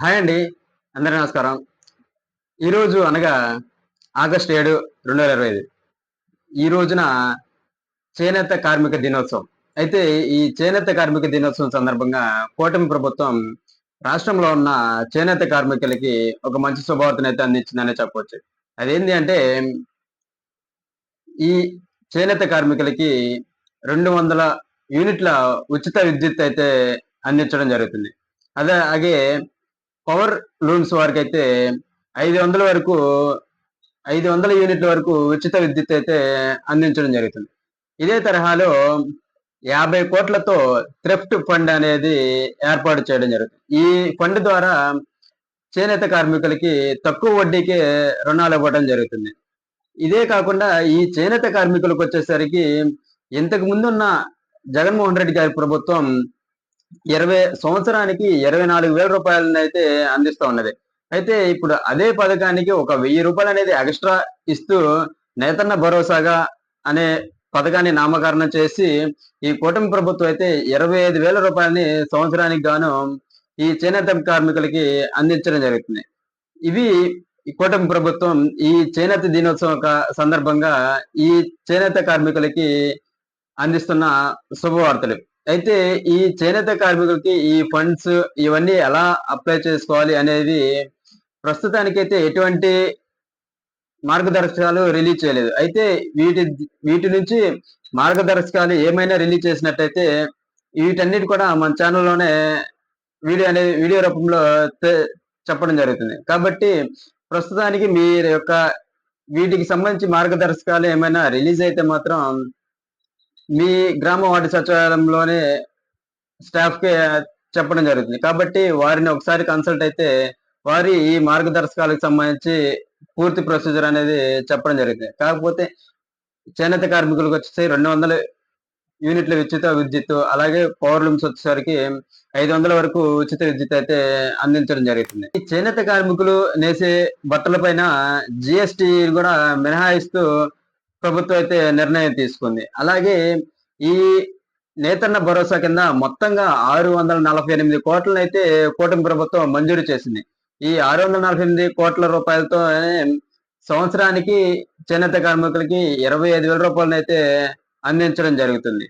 Hi అండి అందరి నమస్కారం. ఈరోజు అనగా ఆగస్ట్ ఏడు రెండు వేల ఇరవై ఐదు. ఈ రోజున చేనేత కార్మిక దినోత్సవం. అయితే ఈ చేనేత కార్మిక దినోత్సవం సందర్భంగా కూటమి ప్రభుత్వం రాష్ట్రంలో ఉన్న చేనేత కార్మికులకి ఒక మంచి శుభవార్తను అయితే అందించిందనే చెప్పవచ్చు అదేంటి అంటే ఈ చేనేత కార్మికులకి రెండు వందల యూనిట్ల ఉచిత విద్యుత్ అయితే అందించడం జరుగుతుంది. అదే అలాగే పవర్ లూమ్స్ వారికి అయితే ఐదు వందల వరకు ఐదు వందల యూనిట్ల వరకు ఉచిత విద్యుత్ అయితే అందించడం జరుగుతుంది. ఇదే తరహాలో యాభై కోట్లతో థ్రెఫ్ట్ ఫండ్ అనేది ఏర్పాటు చేయడం జరుగుతుంది. ఈ ఫండ్ ద్వారా చేనేత కార్మికులకి తక్కువ వడ్డీకే రుణాలు ఇవ్వడం జరుగుతుంది. ఇదే కాకుండా ఈ చేనేత కార్మికులకు వచ్చేసరికి ఇంతకు ముందున్న జగన్మోహన్ రెడ్డి గారి ప్రభుత్వం ఇరవై సంవత్సరానికి ఇరవై నాలుగు వేల రూపాయలను అయితే అందిస్తూ ఉన్నది. అయితే ఇప్పుడు అదే పథకానికి ఒక వెయ్యి రూపాయలు అనేది ఎక్స్ట్రా ఇస్తూ నేతన్న భరోసాగా అనే పథకాన్ని నామకరణం చేసి ఈ కూటమి ప్రభుత్వం అయితే ఇరవై ఐదు వేల రూపాయలని సంవత్సరానికి గాను ఈ చేనేత కార్మికులకి అందించడం జరుగుతుంది. ఇవి ఈ కూటమి ప్రభుత్వం ఈ చేనేత దినోత్సవం సందర్భంగా ఈ చేనేత కార్మికులకి అందిస్తున్న శుభవార్తలు. అయితే ఈ చేనేత కార్మికులకి ఈ ఫండ్స్ ఇవన్నీ ఎలా అప్లై చేసుకోవాలి అనేది ప్రస్తుతానికైతే ఎటువంటి మార్గదర్శకాలు రిలీజ్ చేయలేదు. అయితే వీటి వీటి నుంచి మార్గదర్శకాలు ఏమైనా రిలీజ్ చేసినట్టయితే వీటన్నిటి కూడా మన ఛానల్లోనే వీడియో అనేది వీడియో రూపంలో చెప్పడం జరుగుతుంది. కాబట్టి ప్రస్తుతానికి మీరు యొక్క వీటికి సంబంధించి మార్గదర్శకాలు ఏమైనా రిలీజ్ అయితే మాత్రం మీ గ్రామ వార్డు సచివాలయంలోనే స్టాఫ్కి చెప్పడం జరుగుతుంది. కాబట్టి వారిని ఒకసారి కన్సల్ట్ అయితే వారి ఈ మార్గదర్శకాలకు సంబంధించి పూర్తి ప్రొసీజర్ అనేది చెప్పడం జరుగుతుంది. కాకపోతే చేనేత కార్మికులకు వచ్చేసి రెండు వందల యూనిట్ల ఉచిత విద్యుత్ అలాగే పవర్ లూమ్స్ వచ్చేసరికి ఐదు వందల వరకు ఉచిత విద్యుత్ అయితే అందించడం జరుగుతుంది. ఈ చేనేత కార్మికులు నేసే బట్టల పైన జిఎస్టి కూడా మినహాయిస్తూ ప్రభుత్వం అయితే నిర్ణయం తీసుకుంది. అలాగే ఈ నేతన్న భరోసా కింద మొత్తంగా ఆరు వందల నలభై ఎనిమిది కోట్లను అయితే కూటమి ప్రభుత్వం మంజూరు చేసింది. ఈ ఆరు వందల నలభై ఎనిమిది కోట్ల రూపాయలతో సంవత్సరానికి చేనేత కార్మికులకి ఇరవై ఐదు వేల రూపాయలను అయితే అందించడం జరుగుతుంది.